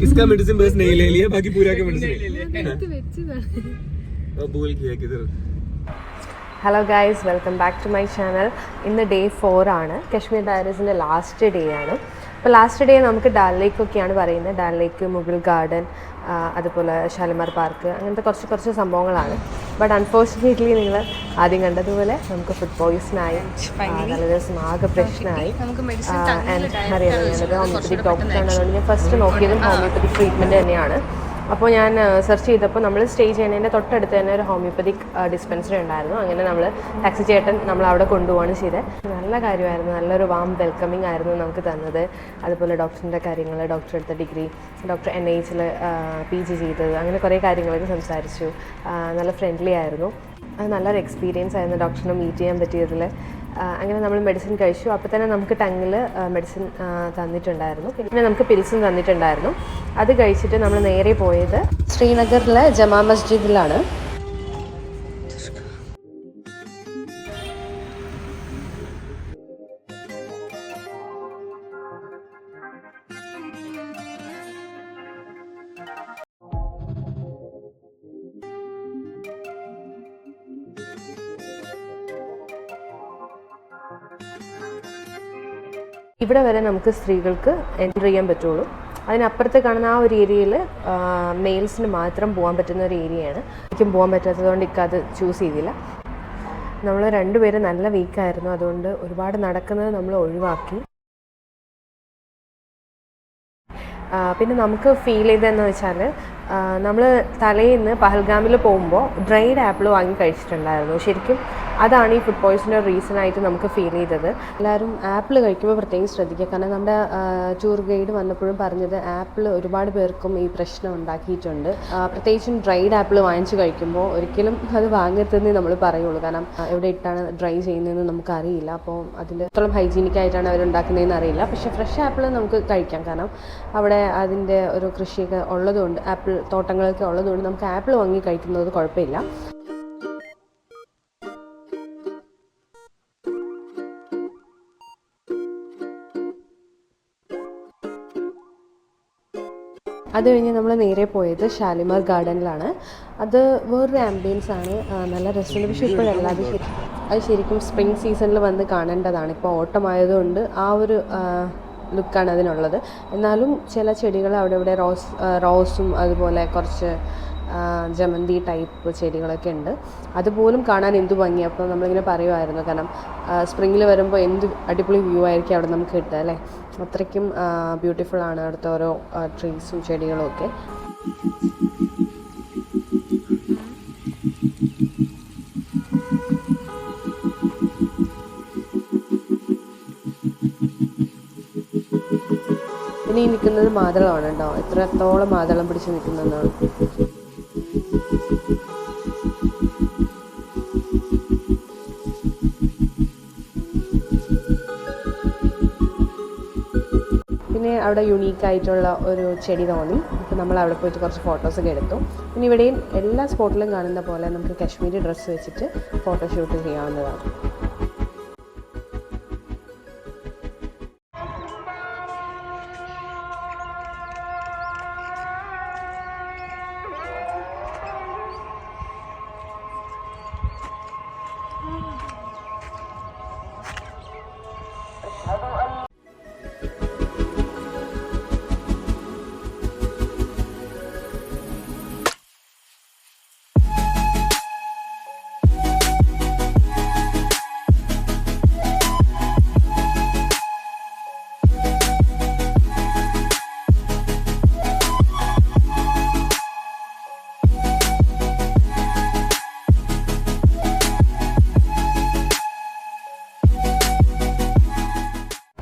इसका मेडिसिन बस नहीं ले लिया बाकी पूरा का मेडिसिन എടുത്ത് വെച്ചതാണ് अब बोल किया किधर hello guys welcome back to my channel ഇന്ന് ഡേ ഫോർ ആണ് കശ്മീർ ഡയറീസിൻ്റെ ലാസ്റ്റ് ഡേ ആണ് അപ്പോൾ ലാസ്റ്റ് ഡേ നമുക്ക് ഡാൽ ലേക്ക് ഒക്കെയാണ് പറയുന്നത്. ഡാൽ ലേക്ക് മുഗൾ ഗാർഡൻ അതുപോലെ ഷാലിമാർ പാർക്ക് അങ്ങനത്തെ കുറച്ച് കുറച്ച് സംഭവങ്ങളാണ്. ബട്ട് അൺഫോർച്ചുനേറ്റ്ലി നിങ്ങൾ ആദ്യം കണ്ടതുപോലെ നമുക്ക് ഫുഡ് പോയിസണായി നല്ല ദിവസം ആകെ പ്രശ്നമായി ആൻഡ് അറിയാലോ ഞാനത് ഹോമിയോപ്പതി ഡോക്ടറാണ് അതുകൊണ്ട് ഞാൻ ഫസ്റ്റ് നോക്കിയതും ഹോമിയോപ്പതി ട്രീറ്റ്മെന്റ് തന്നെയാണ്. അപ്പോൾ ഞാൻ സെർച്ച് ചെയ്തപ്പോൾ നമ്മൾ സ്റ്റേ ചെയ്യുന്നതിന്റെ തൊട്ടടുത്ത് തന്നെ ഒരു ഹോമിയോപ്പതിക് ഡിസ്പെൻസറി ഉണ്ടായിരുന്നു. അങ്ങനെ നമ്മൾ ടാക്സി ചേട്ടൻ നമ്മൾ അവിടെ കൊണ്ടുപോവാണ് ചെയ്തത് നല്ല കാര്യമായിരുന്നു. നല്ലൊരു വാം വെൽക്കമിങ് ആയിരുന്നു നമുക്ക് തന്നത്. അതുപോലെ ഡോക്ടറിന്റെ കാര്യങ്ങൾ ഡോക്ടർ എടുത്ത ഡിഗ്രി ഡോക്ടർ എൻ എച്ചിൽ പി ജി ചെയ്തത്. അങ്ങനെ കുറേ കാര്യങ്ങളൊക്കെ സംസാരിച്ചു. നല്ല ഫ്രണ്ട്ലി ആയിരുന്നു. അത് നല്ലൊരു എക്സ്പീരിയൻസ് ആയിരുന്നു ഡോക്ടറിനെ മീറ്റ് ചെയ്യാൻ പറ്റിയതിൽ. അങ്ങനെ നമ്മൾ മെഡിസിൻ കഴിച്ചു. അപ്പോൾ തന്നെ നമുക്ക് ടങ്ങിൽ മെഡിസിൻ തന്നിട്ടുണ്ടായിരുന്നു. പിന്നെ നമുക്ക് പിൽസും തന്നിട്ടുണ്ടായിരുന്നു. അത് കഴിച്ചിട്ട് നമ്മൾ നേരെ പോയത് ശ്രീനഗറിലെ ജമാ മസ്ജിദിലാണ്. ഇവിടെ വരെ നമുക്ക് സ്ത്രീകൾക്ക് എൻട്രി ചെയ്യാൻ പറ്റുള്ളൂ. അതിനപ്പുറത്ത് കാണുന്ന ആ ഒരു ഏരിയയിൽ മെയിൽസിന് മാത്രം പോകാൻ പറ്റുന്ന ഒരു ഏരിയയാണ്. എനിക്കും പോകാൻ പറ്റാത്തതുകൊണ്ട് ഇക്കത് ചൂസ് ചെയ്തില്ല. നമ്മൾ രണ്ടുപേരും നല്ല വീക്കായിരുന്നു അതുകൊണ്ട് ഒരുപാട് നടക്കുന്നത് നമ്മൾ ഒഴിവാക്കി. പിന്നെ നമുക്ക് ഫീൽ ചെയ്തതെന്ന് വെച്ചാൽ നമ്മൾ തലേന്ന് പഹൽഗാമിൽ പോകുമ്പോൾ ഡ്രൈഡ് ആപ്പിൾ വാങ്ങി കഴിച്ചിട്ടുണ്ടായിരുന്നു. ശരിക്കും അതാണ് ഈ ഫുഡ് പോയ്സന്റെ റീസൺ ആയിട്ട് നമുക്ക് ഫീൽ ചെയ്തത്. എല്ലാവരും ആപ്പിൾ കഴിക്കുമ്പോൾ പ്രത്യേകം ശ്രദ്ധിക്കുക. കാരണം നമ്മുടെ ടൂർ ഗൈഡ് വന്നപ്പോഴും പറഞ്ഞത് ആപ്പിൾ ഒരുപാട് പേർക്കും ഈ പ്രശ്നം ഉണ്ടാക്കിയിട്ടുണ്ട്. പ്രത്യേകിച്ചും ഡ്രൈഡ് ആപ്പിൾ വാങ്ങിച്ച് കഴിക്കുമ്പോൾ ഒരിക്കലും അത് വാങ്ങരുതെന്നേ നമ്മൾ പറയുള്ളൂ. കാരണം എവിടെ ഇട്ടാണ് ഡ്രൈ ചെയ്യുന്നതെന്ന് നമുക്കറിയില്ല. അപ്പോൾ അതിൽ എത്രയും ഹൈജീനിക് ആയിട്ടാണ് അവരുണ്ടാക്കുന്നതെന്ന് അറിയില്ല. പക്ഷേ ഫ്രഷ് ആപ്പിൾ നമുക്ക് കഴിക്കാം. കാരണം അവിടെ അതിന്റെ ഒരു കൃഷിയൊക്കെ ഉള്ളതുകൊണ്ട് ആപ്പിൾ തോട്ടങ്ങളൊക്കെ ഉള്ളതുകൊണ്ട് നമുക്ക് ആപ്പിൾ വാങ്ങി കഴിക്കുന്നത് കുഴപ്പമില്ല. അത് കഴിഞ്ഞ് നമ്മൾ നേരെ പോയത് ഷാലിമാർ ഗാർഡനിലാണ്. അത് വേറൊരു ആംബിയൻസ് ആണ്. നല്ല രസമുണ്ട് പക്ഷേ ഇപ്പോഴല്ല അത് അത് ശരിക്കും സ്പ്രിംഗ് സീസണിൽ വന്ന് കാണേണ്ടതാണ്. ഇപ്പോൾ ഓട്ടമായതുകൊണ്ട് ആ ഒരു ലുക്കാണ് അതിനുള്ളത്. എന്നാലും ചില ചെടികൾ അവിടെ ഇവിടെ റോസ് റോസും അതുപോലെ കുറച്ച് ജമന്തി ടൈപ്പ് ചെടികളൊക്കെ ഉണ്ട്. അതുപോലും കാണാൻ എന്തു ഭംഗി. അപ്പോൾ നമ്മളിങ്ങനെ പറയുമായിരുന്നു കാരണം സ്പ്രിങ്ങിൽ വരുമ്പോൾ എന്ത് അടിപൊളി വ്യൂ ആയിരിക്കും അവിടെ നമുക്ക് കിട്ടുക അല്ലേ? അത്രയ്ക്കും ബ്യൂട്ടിഫുൾ ആണ് അവിടുത്തെ ഓരോ ട്രീസും ചെടികളും ഒക്കെ. പിന്നെ ഈ നിൽക്കുന്നത് മാതളമാണ് കേട്ടോ. എത്രത്തോളം മാതളം പിടിച്ച് നിൽക്കുന്നതെന്നാണ് പിന്നെ അവിടെ യുണീക്ക് ആയിട്ടുള്ള ഒരു ചെടി തോന്നി. അപ്പോൾ നമ്മൾ അവിടെ പോയിട്ട് കുറച്ച് ഫോട്ടോസൊക്കെ എടുത്തു. പിന്നെ ഇവിടെയും എല്ലാ സ്പോട്ടിലും കാണുന്ന പോലെ നമുക്ക് കാശ്മീരി ഡ്രസ്സ് വെച്ചിട്ട് ഫോട്ടോഷൂട്ട് ചെയ്യാവുന്നതാണ്.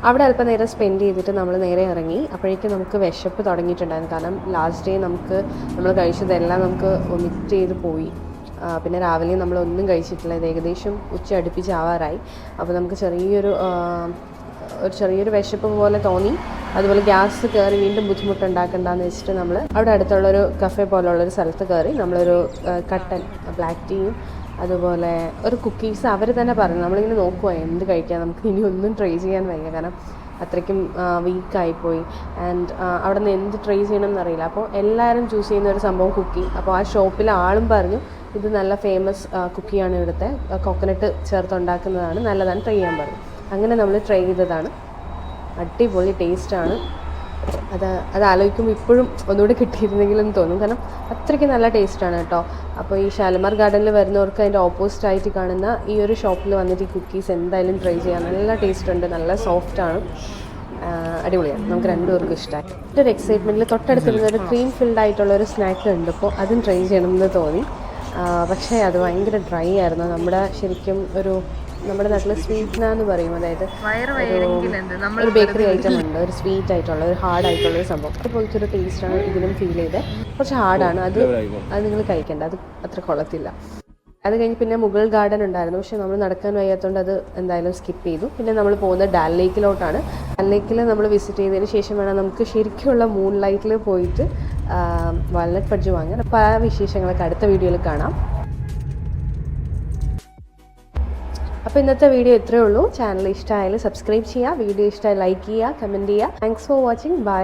അവിടെ അല്പം നേരം സ്പെൻഡ് ചെയ്തിട്ട് നമ്മൾ നേരെ ഇറങ്ങി. അപ്പോഴേക്കും നമുക്ക് വിശപ്പ് തുടങ്ങിയിട്ടുണ്ടായിരുന്നു. കാരണം ലാസ്റ്റ് ഡേ നമുക്ക് നമ്മൾ കഴിച്ചതെല്ലാം നമുക്ക് വൊമിറ്റ് ചെയ്ത് പോയി. പിന്നെ രാവിലെ നമ്മൾ ഒന്നും കഴിച്ചിട്ടില്ല. ഇത് ഏകദേശം ഉച്ച അടുപ്പിച്ച് ആവാറായി അപ്പോൾ നമുക്ക് ചെറിയൊരു ഒരു ചെറിയൊരു വിശപ്പ് പോലെ തോന്നി. അതുപോലെ ഗ്യാസ് കയറി വീണ്ടും ബുദ്ധിമുട്ടുണ്ടാക്കണ്ടെന്ന് വെച്ചിട്ട് നമ്മൾ അവിടെ അടുത്തുള്ളൊരു കഫേ പോലുള്ളൊരു സ്ഥലത്ത് കയറി നമ്മളൊരു കട്ടൻ ബ്ലാക്ക് ടീയും അതുപോലെ ഒരു കുക്കീസ് അവർ തന്നെ പറഞ്ഞു. നമ്മളിങ്ങനെ നോക്കുക എന്ത് കഴിക്കാം? നമുക്ക് ഇനി ഒന്നും ട്രൈ ചെയ്യാൻ വയ്യ. കാരണം അത്രയ്ക്കും വീക്കായിപ്പോയി ആൻഡ് അവിടെ നിന്ന് എന്ത് ട്രൈ ചെയ്യണം എന്നറിയില്ല അപ്പോൾ എല്ലാവരും ചൂസ് ചെയ്യുന്ന ഒരു സംഭവം കുക്കി അപ്പോൾ ആ ഷോപ്പിൽ ആളും പറഞ്ഞു ഇത് നല്ല ഫേമസ് കുക്കിയാണ് ഇവിടുത്തെ. കോക്കനട്ട് ചേർത്തുണ്ടാക്കുന്നതാണ് നല്ലതാണ് ട്രൈ ചെയ്യാൻ പറഞ്ഞു. അങ്ങനെ നമ്മൾ ട്രൈ ചെയ്തതാണ്. അടിപൊളി ടേസ്റ്റാണ് അത് അത് ആലോചിക്കുമ്പോൾ ഇപ്പോഴും ഒന്നുകൂടി കിട്ടിയിരുന്നെങ്കിലും തോന്നും. കാരണം അത്രയ്ക്ക് നല്ല ടേസ്റ്റാണ് കേട്ടോ. അപ്പോൾ ഈ ഷാലമാർ ഗാർഡനിൽ വരുന്നവർക്ക് അതിന്റെ ഓപ്പോസിറ്റ് ആയിട്ട് കാണുന്ന ഈ ഒരു ഷോപ്പിൽ വന്നിട്ട് ഈ കുക്കീസ് എന്തായാലും ട്രൈ ചെയ്യാം. നല്ല ടേസ്റ്റ് ഉണ്ട് നല്ല സോഫ്റ്റ് ആണ് അടിപൊളിയാണ്. നമുക്ക് രണ്ടുപേർക്കും ഇഷ്ടമായി. എന്റെ ഒരു എക്സൈറ്റ്മെന്റിൽ തൊട്ടടുത്തിരുന്ന ഒരു ക്രീം ഫിൽഡ് ആയിട്ടുള്ള ഒരു സ്നാക്ക് ഉണ്ട്. അപ്പോൾ അതും ട്രൈ ചെയ്യണമെന്ന് തോന്നി. പക്ഷേ അത് ഭയങ്കര ഡ്രൈ ആയിരുന്നു. നമ്മുടെ ശരിക്കും ഒരു നമ്മുടെ നാട്ടിൽ സ്വീറ്റ്ന എന്ന് പറയും. അതായത് ഒരു- ബേക്കറി ഐറ്റം ഉണ്ട്. ഒരു സ്വീറ്റ് ആയിട്ടുള്ള ഒരു ഹാർഡ് ആയിട്ടുള്ള ഒരു സംഭവം. അതുപോലത്തെ ഒരു ടേസ്റ്റാണ് ഇതിലും ഫീൽ ചെയ്ത്. കുറച്ച് ഹാർഡാണ് അത് അത് നിങ്ങൾ കഴിക്കേണ്ട. അത് അത്ര കൊള്ളത്തില്ല. അത് കഴിഞ്ഞ് പിന്നെ മുഗൾ ഗാർഡൻ ഉണ്ടായിരുന്നു. പക്ഷെ നമ്മൾ നടക്കാൻ വയ്യാത്തതുകൊണ്ട് അത് എന്തായാലും സ്കിപ്പ് ചെയ്തു. പിന്നെ നമ്മൾ പോകുന്നത് ഡാൽ ലേക്കിലോട്ടാണ് ഡാൽ ലേക്കിൽ നമ്മൾ വിസിറ്റ് ചെയ്തതിന് ശേഷം വേണം നമുക്ക് ശരിക്കുമുള്ള മൂൺ ലൈറ്റിൽ പോയിട്ട് വാൽനട്ട് ഫഡ്ജ് വാങ്ങാൻ. അപ്പോൾ ആ വിശേഷങ്ങളൊക്കെ അടുത്ത വീഡിയോയിൽ കാണാം. അപ്പോൾ ഇന്നത്തെ വീഡിയോ ഇത്രയേ ഉള്ളൂ. ചാനൽ ഇഷ്ടമായാലും സബ്സ്ക്രൈബ് ചെയ്യുക വീഡിയോ ഇഷ്ടമായി ലൈക്ക് ചെയ്യുക കമന്റ് ചെയ്യുക. Thanks for watching bye